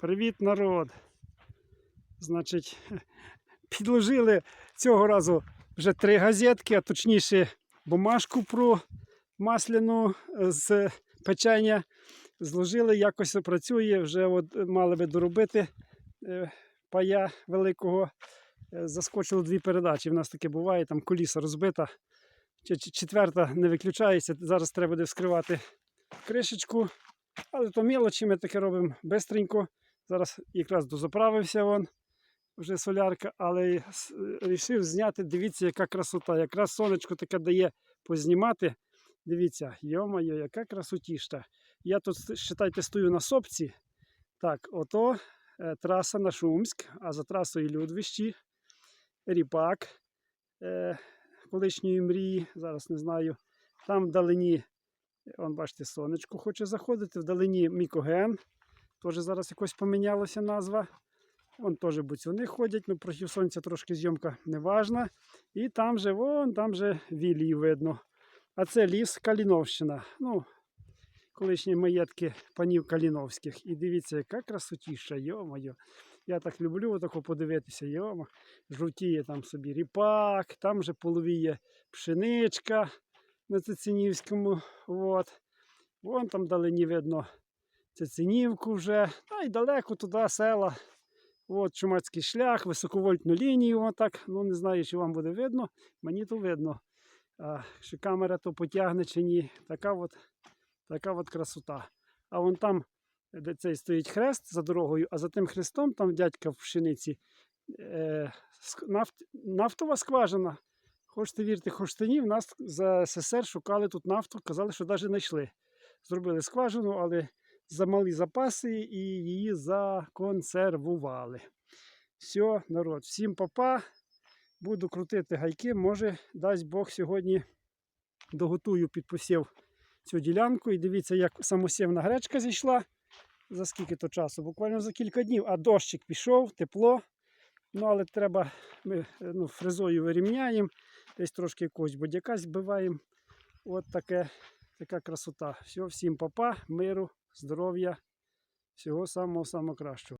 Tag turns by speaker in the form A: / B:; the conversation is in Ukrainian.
A: Привіт, народ. Значить, підложили цього разу вже три газетки, а точніше бумажку про масляну е, з печення. Зложили, якось працює. Вже от мали би доробити е, пая великого. Е, Заскочило дві передачі. В нас таке буває, там коліса розбита. Четверта не виключається. Зараз треба буде вскривати кришечку. Але то мелочі ми таке робимо бистренько. Зараз якраз дозаправився вон вже солярка, але вирішив зняти. Дивіться, яка красота. Якраз сонечко таке дає познімати. Дивіться, йо-моє, яка красотішта. Я тут, считайте, стою на сопці. Так, ото е, траса на Шумськ, а за трасою Людвищі, Ріпак, е, колишньої мрії, зараз не знаю. Там вдалині, он, бачите, сонечко хоче заходити, вдалині Мікоген. Теж зараз якось помінялася назва. Вон теж буцюни ходять, ну проти сонця трошки зйомка не важна. І там же, вон, там же вілій видно. А це ліс Каліновщина. Ну, колишні маєтки панів Каліновських. І дивіться, яка красотіша, йо-моє. Я так люблю отако подивитися, йома. Жовтіє там собі ріпак, там же половіє пшеничка на Цицинівському. От. Вон там далині видно Цицинівку вже. Та й далеко туди села. От чумацький шлях, високовольтну лінію. Отак. Ну не знаю, чи вам буде видно. Мені то видно. А, чи камера то потягне чи ні. Така от, така от красота. А вон там, де цей стоїть хрест за дорогою, а за тим хрестом там дядька в пшениці е, нафт, нафтова скважина. Хочете вірити, хочете ні, в нас за СССР шукали тут нафту, казали, що навіть знайшли. Зробили скважину, але замалі запаси і її законсервували. Все, народ, всім папа. Буду крутити гайки. Може, дасть Бог сьогодні доготую під посів цю ділянку. І дивіться, як самосівна гречка зійшла. За скільки то часу? Буквально за кілька днів. А дощик пішов, тепло. Ну, але треба, ми ну, фрезою вирівняємо, десь трошки якогось бодяка збиваємо. От таке, така красота. Все, всім папа, миру, здоров'я, всього самого самого кращого.